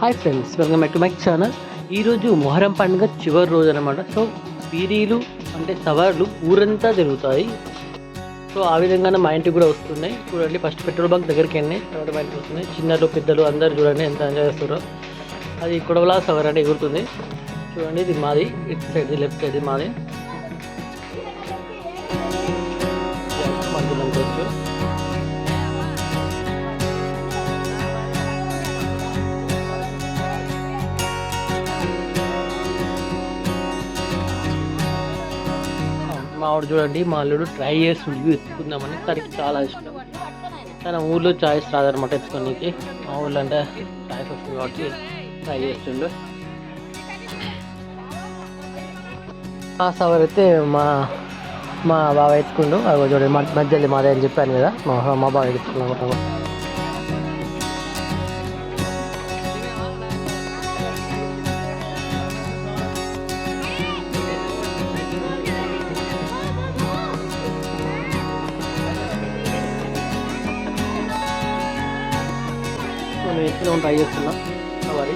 Hi friends welcome back to my channel ఈరోజు మొహరం పండుగ చివరి రోజు అనమాట సో పీరీలు అంటే సవార్లు ఊరంతా జరుగుతాయి. సో ఆ విధంగానే మా ఇంటికి కూడా వస్తున్నాయి. చూడండి ఫస్ట్ పెట్రోల్ బంక్ దగ్గరికి వెళ్ళినాయి తర్వాత మా ఇంటికి వస్తున్నాయి. చిన్నలు పెద్దలు అందరు చూడండి ఎంత ఎంజాయ్ చేస్తారో. అది కొడవలా సవర్ అంటే ఎగురుతుంది. చూడండి ఇది మాది. ఇటు సైడ్ లెఫ్ట్ సైడ్ మాది. ఆవిడ చూడండి మా అల్లుడు ట్రై చేస్తుండే. ఎత్తుకుందామని. తనకి చాలా ఇష్టం. తన ఊర్లో చాయిస్ రాదనమాట ఎత్తుకోనికి. మా ఊళ్ళో అంటే చాయిస్ వస్తుంది కాబట్టి ట్రై చేస్తుండు. ఆ సవర్ అయితే మా మా బావ ఎత్తుకుండు. అవి చూడండి మధ్యలో మాదే అని చెప్పాను కదా. మా మా బావ ఎత్తుకున్నాం నేను ఎత్తుకుని ట్రై చేస్తున్నా? సవారి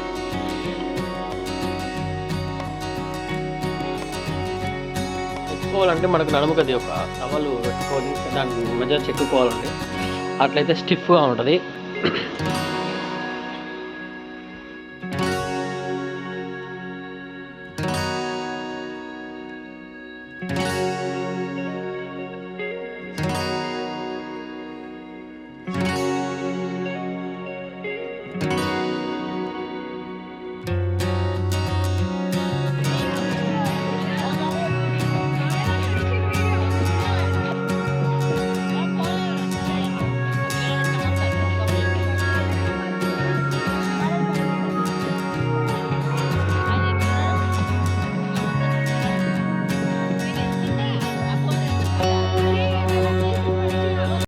ఎత్తుకోవాలంటే మనకు నడుముకది ఒక టవల్ పెట్టుకొని దాన్ని మధ్య చెక్కుకోవాలండి. అట్లయితే స్టిఫ్గా ఉంటుంది.